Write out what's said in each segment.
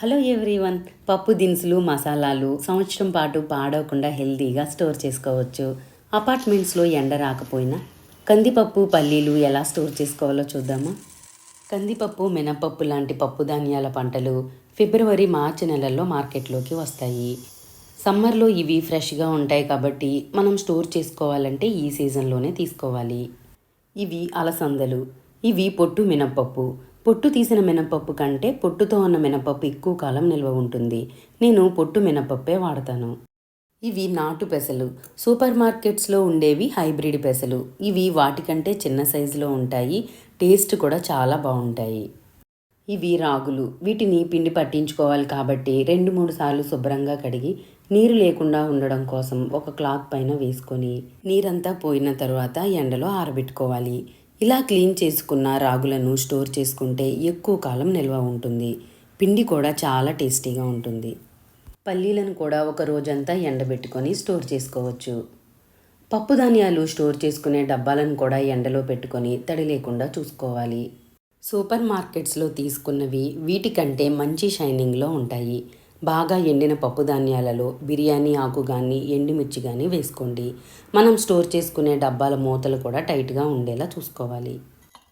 Hello everyone. పప్పు దినుసులు మసాలాలు సంవత్సరం పాటు పాడవకుండా హెల్తీగా స్టోర్ చేసుకోవచ్చు. అపార్ట్మెంట్స్లో ఎండ రాకపోయినా కందిపప్పు పల్లీలు ఎలా స్టోర్ చేసుకోవాలో చూద్దామా? కందిపప్పు మినపప్పు లాంటి పప్పు ధాన్యాల పంటలు ఫిబ్రవరి మార్చి నెలల్లో మార్కెట్లోకి వస్తాయి. సమ్మర్లో ఇవి ఫ్రెష్గా ఉంటాయి కాబట్టి మనం స్టోర్ చేసుకోవాలంటే ఈ సీజన్లోనే తీసుకోవాలి. ఇవి అలసందలు ఇవి పొట్టు మినపప్పు పొట్టు తీసిన మినపప్పు కంటే పొట్టుతో ఉన్న మినపప్పు ఎక్కువ కాలం నిల్వ ఉంటుంది. నేను పొట్టు మినపప్పే వాడతాను. ఇవి నాటు పెసలు. సూపర్ మార్కెట్స్లో ఉండేవి హైబ్రిడ్ పెసలు. ఇవి వాటికంటే చిన్న సైజులో ఉంటాయి. టేస్ట్ కూడా చాలా బాగుంటాయి. ఇవి రాగులు. వీటిని పిండి పట్టించుకోవాలి కాబట్టి రెండు మూడు సార్లు శుభ్రంగా కడిగి నీరు లేకుండా ఉండడం కోసం ఒక క్లాత్ పైన వేసుకొని నీరంతా పోయిన తర్వాత ఎండలో ఆరబెట్టుకోవాలి. ఇలా క్లీన్ చేసుకున్న రాగులను స్టోర్ చేసుకుంటే ఎక్కువ కాలం నిల్వ ఉంటుంది. పిండి కూడా చాలా టేస్టీగా ఉంటుంది. పల్లీలను కూడా ఒక రోజంతా ఎండబెట్టుకొని స్టోర్ చేసుకోవచ్చు. పప్పు ధాన్యాలు స్టోర్ చేసుకునే డబ్బాలను కూడా ఎండలో పెట్టుకొని తడి లేకుండా చూసుకోవాలి. సూపర్ మార్కెట్స్లో తీసుకున్నవి వీటికంటే మంచి షైనింగ్లో ఉంటాయి. బాగా ఎండిన పప్పు ధాన్యాలలో బిర్యానీ ఆకు కానీ ఎండుమిర్చి కానీ వేసుకోండి. మనం స్టోర్ చేసుకునే డబ్బాల మూతలు కూడా టైట్గా ఉండేలా చూసుకోవాలి.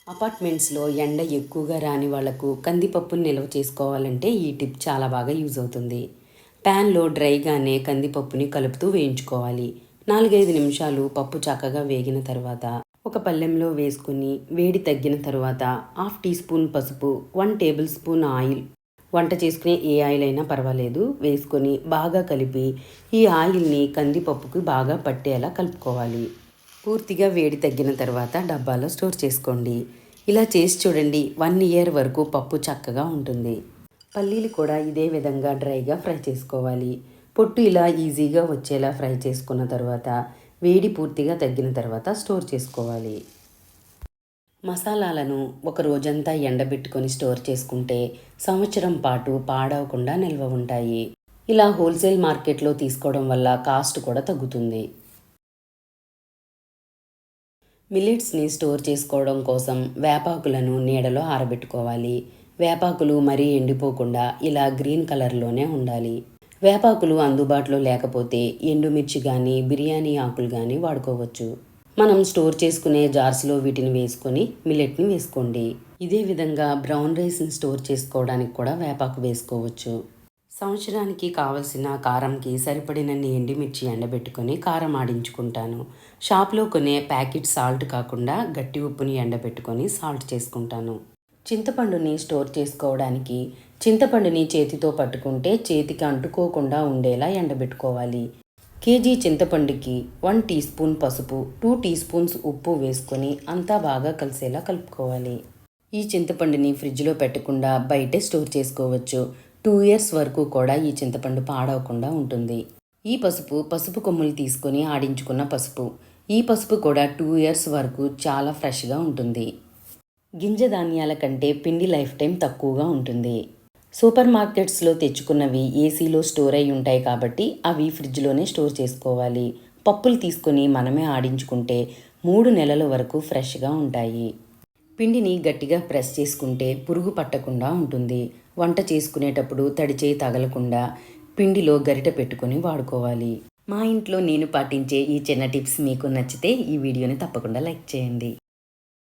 అపార్ట్మెంట్స్లో ఎండ ఎక్కువగా రాని వాళ్ళకు కందిపప్పును నిల్వ చేసుకోవాలంటే ఈ టిప్ చాలా బాగా యూజ్ అవుతుంది. ప్యాన్లో డ్రైగానే కందిపప్పుని కలుపుతూ వేయించుకోవాలి. నాలుగైదు నిమిషాలు పప్పు చక్కగా వేగిన తర్వాత ఒక పళ్ళెంలో వేసుకుని వేడి తగ్గిన తర్వాత హాఫ్ టీ స్పూన్ పసుపు వన్ టేబుల్ స్పూన్ ఆయిల్ వంట చేసుకునే ఏ ఆయిల్ అయినా పర్వాలేదు. వేసుకొని బాగా కలిపి ఈ ఆయిల్ని కందిపప్పుకి బాగా పట్టేలా కలుపుకోవాలి. పూర్తిగా వేడి తగ్గిన తర్వాత డబ్బాలో స్టోర్ చేసుకోండి. ఇలా చేసి చూడండి వన్ ఇయర్ వరకు పప్పు చక్కగా ఉంటుంది. పల్లీలు కూడా ఇదే విధంగా డ్రైగా ఫ్రై చేసుకోవాలి. పొట్టు ఇలా ఈజీగా వచ్చేలా ఫ్రై చేసుకున్న తర్వాత వేడి పూర్తిగా తగ్గిన తర్వాత స్టోర్ చేసుకోవాలి. మసాలాలను ఒక రోజంతా ఎండబెట్టుకొని స్టోర్ చేసుకుంటే సంవత్సరం పాటు పాడవకుండా నిల్వ ఉంటాయి. ఇలా హోల్సేల్ మార్కెట్లో తీసుకోవడం వల్ల కాస్ట్ కూడా తగ్గుతుంది. మిల్లెట్స్ని స్టోర్ చేసుకోవడం కోసం వేపాకులను నీడలో ఆరబెట్టుకోవాలి. వేపాకులు మరీ ఎండిపోకుండా ఇలా గ్రీన్ కలర్లోనే ఉండాలి. వేపాకులు అందుబాటులో లేకపోతే ఎండుమిర్చి కానీ బిర్యానీ ఆకులు కానీ వాడుకోవచ్చు. మనం స్టోర్ చేసుకునే జార్స్లో వీటిని వేసుకొని మిల్లెట్ని వేసుకోండి. ఇదే విధంగా బ్రౌన్ రైస్ని స్టోర్ చేసుకోవడానికి కూడా వేపాకు వేసుకోవచ్చు. సంవత్సరానికి కావలసిన కారంకి సరిపడినన్ని ఎండిమిర్చి ఎండబెట్టుకొని కారం ఆడించుకుంటాను. షాప్లో కొనే ప్యాకెట్ సాల్ట్ కాకుండా గట్టి ఉప్పుని ఎండబెట్టుకొని సాల్ట్ చేసుకుంటాను. చింతపండుని స్టోర్ చేసుకోవడానికి చింతపండుని చేతితో పట్టుకుంటే చేతికి అంటుకోకుండా ఉండేలా ఎండబెట్టుకోవాలి. కేజీ చింతపండుకి వన్ టీ స్పూన్ పసుపు టూ టీ స్పూన్స్ ఉప్పు వేసుకొని అంతా బాగా కలిసేలా కలుపుకోవాలి. ఈ చింతపండుని ఫ్రిడ్జ్లో పెట్టకుండా బయటే స్టోర్ చేసుకోవచ్చు. టూ ఇయర్స్ వరకు కూడా ఈ చింతపండు పాడవకుండా ఉంటుంది. ఈ పసుపు పసుపు కొమ్ములు తీసుకొని ఆడించుకున్న పసుపు. ఈ పసుపు కూడా టూ ఇయర్స్ వరకు చాలా ఫ్రెష్గా ఉంటుంది. గింజ ధాన్యాల కంటే పిండి లైఫ్ టైం తక్కువగా ఉంటుంది. సూపర్ మార్కెట్స్లో తెచ్చుకున్నవి ఏసీలో స్టోర్ అయి ఉంటాయి కాబట్టి అవి ఫ్రిడ్జ్లోనే స్టోర్ చేసుకోవాలి. పప్పులు తీసుకొని మనమే ఆడించుకుంటే మూడు నెలల వరకు ఫ్రెష్గా ఉంటాయి. పిండిని గట్టిగా ప్రెస్ చేసుకుంటే పురుగు పట్టకుండా ఉంటుంది. వంట చేసుకునేటప్పుడు తడిచేయి తగలకుండా పిండిలో గరిట పెట్టుకొని వాడుకోవాలి. మా ఇంట్లో నేను పాటించే ఈ చిన్న టిప్స్ మీకు నచ్చితే ఈ వీడియోని తప్పకుండా లైక్ చేయండి.